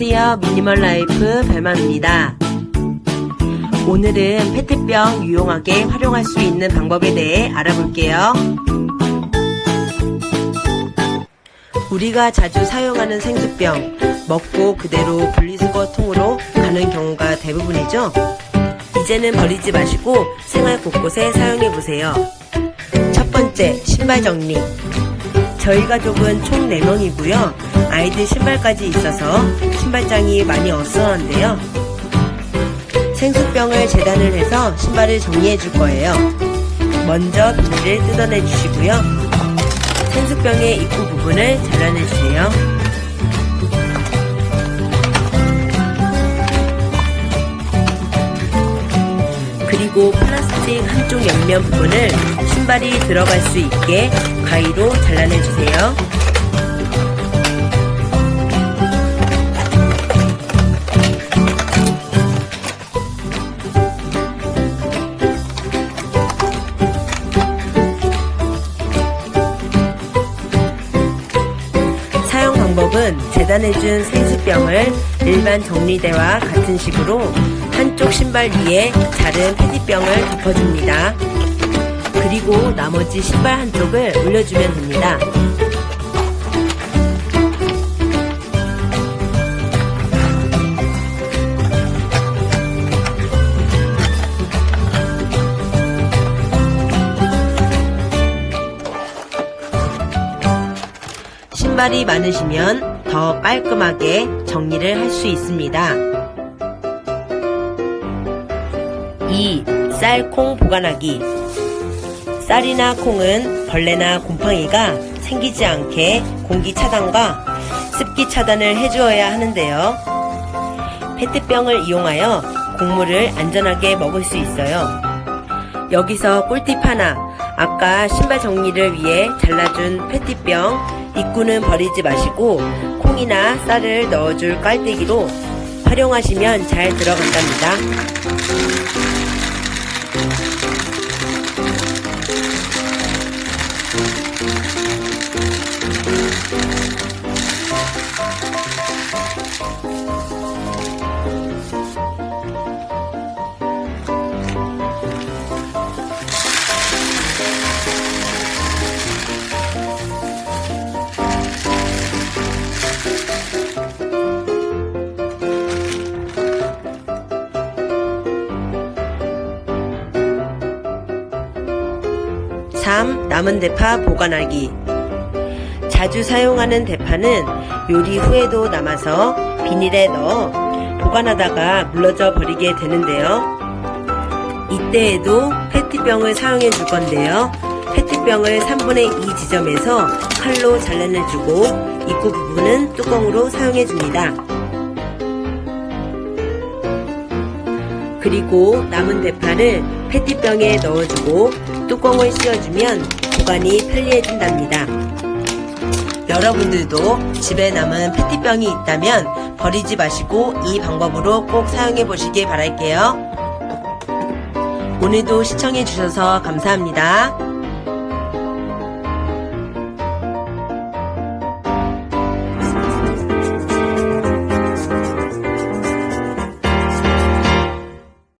안녕하세요. 미니멀 라이프 별맘입니다. 오늘은 페트병 유용하게 활용할 수 있는 방법에 대해 알아볼게요. 우리가 자주 사용하는 생수병, 먹고 그대로 분리수거 통으로 가는 경우가 대부분이죠. 이제는 버리지 마시고 생활 곳곳에 사용해 보세요. 첫 번째, 신발 정리. 저희 가족은 총 4명이고요. 아이들 신발까지 있어서 신발장이 많이 어수선한데요. 생수병을 재단을 해서 신발을 정리해 줄 거예요. 먼저 비닐을 뜯어내 주시고요. 생수병의 입구 부분을 잘라내 주세요. 그리고 플라스틱 한쪽 옆면 부분을 신발이 들어갈 수 있게 가위로 잘라내 주세요. 사용 방법은 재단해준 생수병을 일반 정리대와 같은 식으로 한쪽 신발 위에 자른 페티병을 덮어줍니다. 그리고 나머지 신발 한쪽을 올려주면 됩니다. 신발이 많으시면 더 깔끔하게 정리를 할 수 있습니다. 2. 쌀, 콩 보관하기. 쌀이나 콩은 벌레나 곰팡이가 생기지 않게 공기 차단과 습기 차단을 해주어야 하는데요. 페트병을 이용하여 곡물을 안전하게 먹을 수 있어요. 여기서 꿀팁 하나. 아까 신발 정리를 위해 잘라준 페트병 입구는 버리지 마시고 콩이나 쌀을 넣어줄 깔때기로 활용하시면 잘 들어간답니다. 삼 남은 대파 보관하기. 자주 사용하는 대파는 요리 후에도 남아서 비닐에 넣어 보관하다가 물러져 버리게 되는데요. 이때에도 페트병을 사용해 줄 건데요. 페트병을 3분의 2 지점에서 칼로 잘라내주고 입구 부분은 뚜껑으로 사용해 줍니다. 그리고 남은 대파를 페트병에 넣어주고 뚜껑을 씌워주면 보관이 편리해진답니다. 여러분들도 집에 남은 페트병이 있다면 버리지 마시고 이 방법으로 꼭 사용해 보시길 바랄게요. 오늘도 시청해 주셔서 감사합니다.